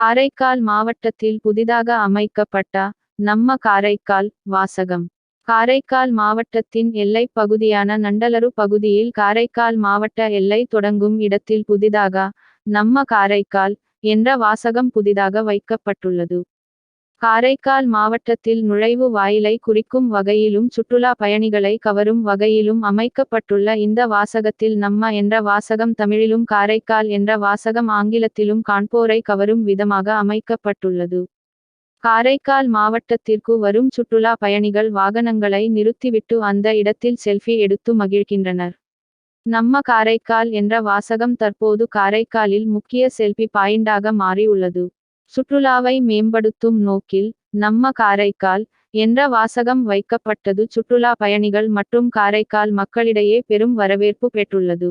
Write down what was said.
காரைக்கால் மாவட்டத்தில் புதிதாக அமைக்கப்பட்ட நம்ம காரைக்கால் வாசகம். காரைக்கால் மாவட்டத்தின் எல்லைப் பகுதியான நண்டலரு பகுதியில் காரைக்கால் மாவட்ட எல்லை தொடங்கும் இடத்தில் புதிதாக நம்ம காரைக்கால் என்ற வாசகம் புதிதாக வைக்கப்பட்டுள்ளது. காரைக்கால் மாவட்டத்தில் நுழைவு வாயிலை குறிக்கும் வகையிலும் சுற்றுலா பயணிகளை கவரும் வகையிலும் அமைக்கப்பட்டுள்ள இந்த வாசகத்தில் நம்ம என்ற வாசகம் தமிழிலும் காரைக்கால் என்ற வாசகம் ஆங்கிலத்திலும் காண்போரை கவரும் விதமாக அமைக்கப்பட்டுள்ளது. காரைக்கால் மாவட்டத்திற்கு வரும் சுற்றுலா பயணிகள் வாகனங்களை நிறுத்திவிட்டு அந்த இடத்தில் செல்ஃபி எடுத்து மகிழ்கின்றனர். நம்ம காரைக்கால் என்ற வாசகம் தற்போது காரைக்காலில் முக்கிய செல்ஃபி பாயிண்டாக மாறியுள்ளது. சுற்றுலாவை மேம்படுத்தும் நோக்கில் நம்ம காரைக்கால் என்ற வாசகம் வைக்கப்பட்டது சுற்றுலா பயணிகள் மற்றும் காரைக்கால் மக்களிடையே பெரும் வரவேற்பு பெற்றுள்ளது.